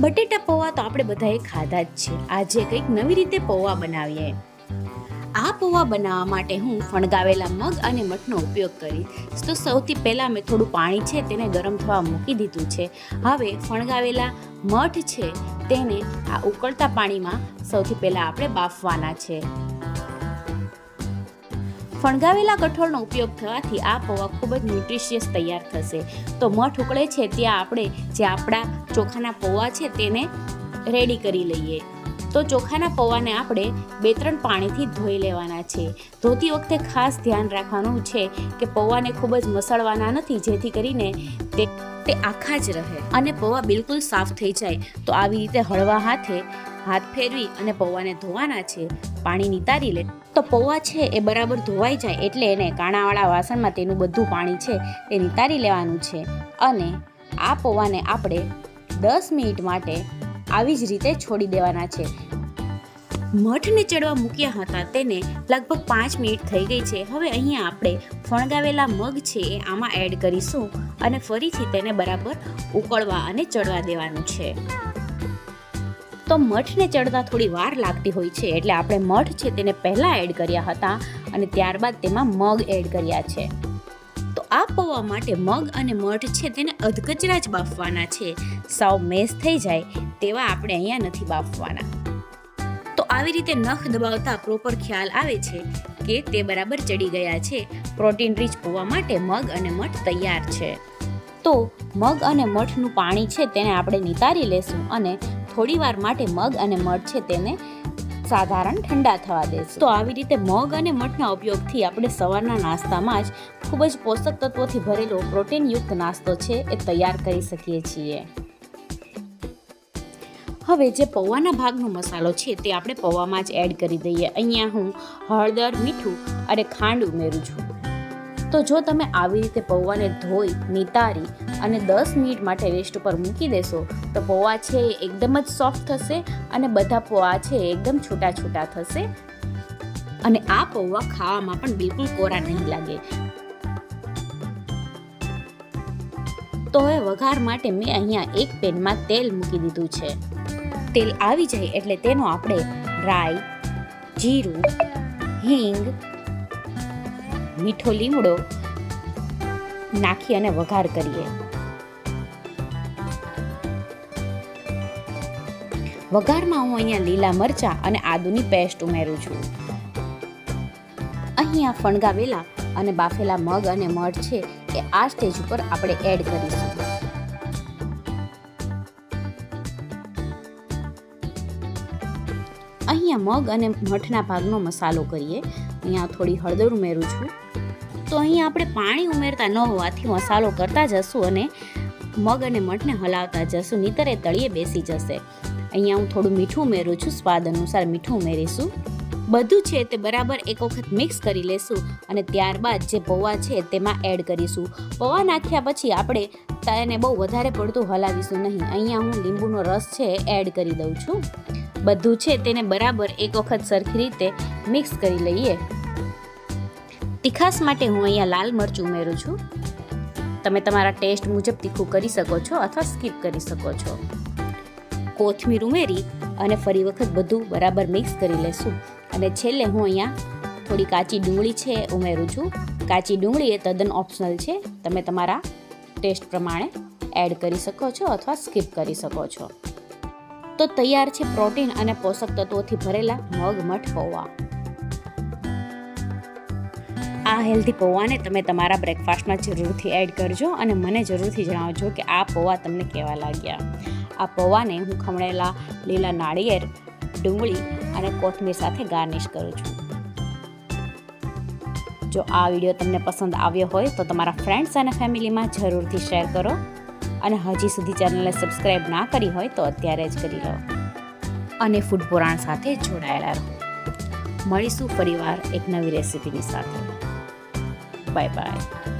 બટેટા પૌવા તો આપણે બધાએ ખાધા જ છે. આજે કંઈક નવી રીતે પૌવા બનાવીએ. આ પૌવા બનાવવા માટે હું ફણગાવેલા મગ અને મઠનો ઉપયોગ કરીશ તો સૌથી પહેલાં મેં થોડું પાણી છે તેને ગરમ થવા મૂકી દીધું છે. હવે ફણગાવેલા મઠ છે તેને આ ઉકળતા પાણીમાં સૌથી પહેલાં આપણે બાફવાના છે. ફણગાવેલા કઠોળનો ઉપયોગ થવાથી આ પૌવા ખૂબ જ ન્યુટ્રિશિયસ તૈયાર થશે. તો મઠ ઉકળે છે ત્યાં આપણે જે આપણા ચોખાના પૌવા છે તેને રેડી કરી લઈએ. તો ચોખાના પૌવાને આપણે બે ત્રણ પાણીથી ધોઈ લેવાના છે. ધોતી વખતે ખાસ ધ્યાન રાખવાનું છે કે પૌવાને ખૂબ જ મસળવાના નથી, જેથી કરીને તે તે આખા જ રહે અને પૌવા બિલકુલ સાફ થઈ જાય. તો આવી રીતે હળવા હાથે હાથ ફેરવી અને પૌવાને ધોવાના છે, પાણી નિતારી લે. તો પૌવા છે એ બરાબર ધોવાઈ જાય એટલે એને કાણાવાળા વાસણમાં તેનું બધું પાણી છે તે નિતારી લેવાનું છે. અને આ પૌવાને આપણે દસ મિનિટ માટે આવી જ રીતે છોડી દેવાના છે. મઠને ચડવા મૂક્યા હતા. તેને લગભગ પાંચ મિનિટ થઈ ગઈ છે. હવે અહીંયા આપણે ફણગાવેલા મગ છે એ આમાં એડ કરીશું અને ફરીથી તેને બરાબર ઉકળવા અને ચડવા દેવાનું છે. તો મઠને ચડતા થોડી વાર લાગતી હોય છે એટલે આપણે મઠ છે તેને પહેલાં એડ કર્યા હતા અને ત્યારબાદ તેમાં મગ એડ કર્યા છે. તો આ પૌવા માટે મગ અને મઠ છે તેને અધકચરા જ બાફવાના છે. સાવ મેસ થઈ જાય તેવા આપણે અહીંયા નથી બાફવાના. તો આવી રીતે નખ દબાવતા પ્રોપર ખ્યાલ આવે છે કે તે બરાબર ચડી ગયા છે. પ્રોટીન રીચ હોવા માટે મગ અને મઠ તૈયાર છે. તો મગ અને મઠનું પાણી છે તેને આપણે નિતારી લેશું અને થોડીવાર માટે મગ અને મઠ છે તેને સાધારણ ઠંડા થવા દેશું. તો આવી રીતે મગ અને મઠના ઉપયોગથી આપણે સવારના નાસ્તામાં જ ખૂબ જ પોષક તત્વોથી ભરેલો પ્રોટીનયુક્ત નાસ્તો છે એ તૈયાર કરી શકીએ છીએ. હવે જે પૌવાના ભાગનો મસાલો છે તે આપણે પૌવામાં જ એડ કરી દઈએ. અહીંયા હું હળદર, મીઠું અને ખાંડ ઉમેરું છું. તો જો તમે આવી રીતે પૌવાને ધોઈ, નિતારી અને દસ મિનિટ માટે રેસ્ટ ઉપર મૂકી દેશો, તો પૌવા છે એ એકદમ જ સોફ્ટ થશે અને બધા પૌવા છે એકદમ છૂટા છૂટા થશે. અને આ પૌવા ખાવામાં પણ બિલકુલ કોરા નહીં લાગે. તો હવે વઘાર માટે મેં અહીંયા એક પેનમાં તેલ મૂકી દીધું છે. તેલ આવી જાય એટલે તેનો આપણે રાઈ, જીરું, હિંગ, મીઠો લીમડો નાખી અને વઘાર કરીએ. વઘારમાં હું અહીંયા લીલા મરચાં અને આદુની પેસ્ટ ઉમેરું છું. અહીંયા ફણગાવેલા અને બાફેલા મગ અને મઠ છે એ આ સ્ટેજ ઉપર આપણે એડ કરીશું. અહીંયા મગ અને મઠના ભાગનો મસાલો કરીએ. અહીંયા થોડી હળદર ઉમેરું છું. તો અહીંયા આપણે પાણી ઉમેરતા ન હોવાથી મસાલો કરતા જશું અને મગ અને મઠને હલાવતા જશું. નીતરે તળીએ બેસી જશે. અહીંયા હું થોડું મીઠું ઉમેરું છું. સ્વાદ અનુસાર મીઠું ઉમેરીશું. બધું છે તે બરાબર એક વખત મિક્સ કરી લેશું અને ત્યારબાદ જે પૌવા છે તેમાં એડ કરીશું. પૌવા નાખ્યા પછી આપણે તેને બહુ વધારે પડતું હલાવીશું નહીં. અહીંયા હું લીંબુનો રસ છે એડ કરી દઉં છું. બધું છે તેને બરાબર એક વખત સરખી રીતે મિક્સ કરી લઈએ. તીખાસ માટે હું અહીંયા લાલ મરચું ઉમેરું છું. તમે તમારા ટેસ્ટ મુજબ તીખું કરી શકો છો અથવા સ્કીપ કરી શકો છો. કોથમીર ઉમેરી અને ફરી વખત બધું બરાબર મિક્સ કરી લેશું. અને છેલ્લે હું અહીંયા થોડી કાચી ડુંગળી છે ઉમેરું છું. કાચી ડુંગળી એ તદ્દન ઓપ્શનલ છે. તમે તમારા ટેસ્ટ પ્રમાણે એડ કરી શકો છો અથવા સ્કીપ કરી શકો છો. તો તૈયાર છે પ્રોટીન અને પોષક તત્વોથી ભરેલા મગ મઠ પૌવા. આ હેલ્ધી પૌવાને તમે તમારા બ્રેકફાસ્ટમાં જરૂરથી એડ કરજો અને મને જરૂરથી જણાવજો કે આ પૌવા તમને કેવા લાગ્યા. આ પૌવાને હું ખમણેલા લીલા નાળિયેર, ડુંગળી અને કોથમીર સાથે ગાર્નિશ કરું છું. જો આ વીડિયો તમને પસંદ આવ્યો હોય તો તમારા ફ્રેન્ડ્સ અને ફેમિલીમાં જરૂરથી શેર કરો. અને હજી સુધી ચેનલને સબસ્ક્રાઈબ ના કરી હોય તો અત્યારે જ કરી લો. અને ફૂડ પુરાણ સાથે જોડાયેલા રહો. મળીશું ફરીવાર એક નવી રેસીપીની સાથે. Bye bye.